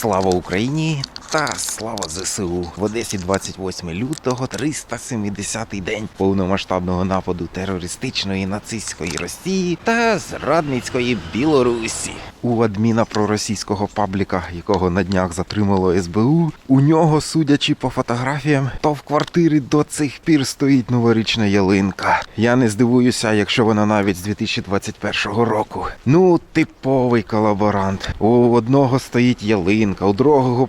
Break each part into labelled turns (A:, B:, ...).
A: Слава Україні та слава ЗСУ в Одесі 28 лютого, 370-й день повномасштабного нападу терористичної нацистської Росії та зрадницької Білорусі. У адміна проросійського пабліка, якого на днях затримало СБУ, у нього, судячи по фотографіям, то в квартирі до цих пір стоїть новорічна ялинка. Я не здивуюся, якщо вона навіть з 2021 року. Ну, типовий колаборант. У одного стоїть ялинка, у другого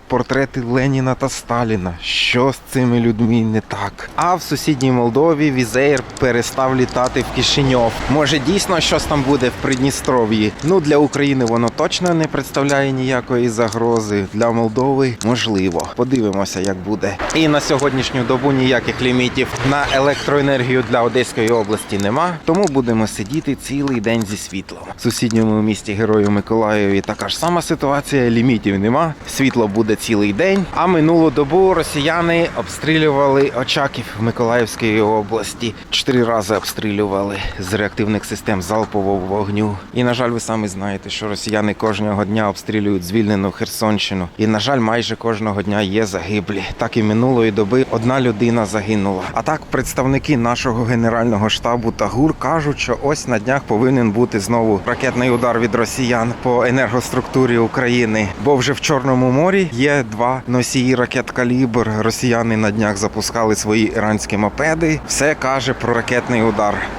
A: портрети Леніна та Сталіна. Що з цими людьми не так? А в сусідній Молдові Візеєр перестав літати в Кишиньов. Може, дійсно щось там буде в Придністров'ї? Ну для України воно точно не представляє ніякої загрози. Для Молдови можливо. Подивимося, як буде. І на сьогоднішню добу ніяких лімітів на електроенергію для Одеської області нема. Тому будемо сидіти цілий день зі світлом. В сусідньому місті Герою Миколаєві така ж сама ситуація. Лімітів нема. Світло буде цілий. А минулу добу росіяни обстрілювали Очаків в Миколаївській області. Чотири рази обстрілювали з реактивних систем залпового вогню. І на жаль, ви самі знаєте, що росіяни кожного дня обстрілюють звільнену Херсонщину. І на жаль, майже кожного дня є загиблі. Так і минулої доби одна людина загинула. А так, представники нашого генерального штабу та ГУР кажуть, що ось на днях повинен бути знову ракетний удар від росіян по енергоструктурі України. Бо вже в Чорному морі є два носії ракет калібр. Росіяни на днях запускали свої іранські мопеди. Все каже про ракетний удар.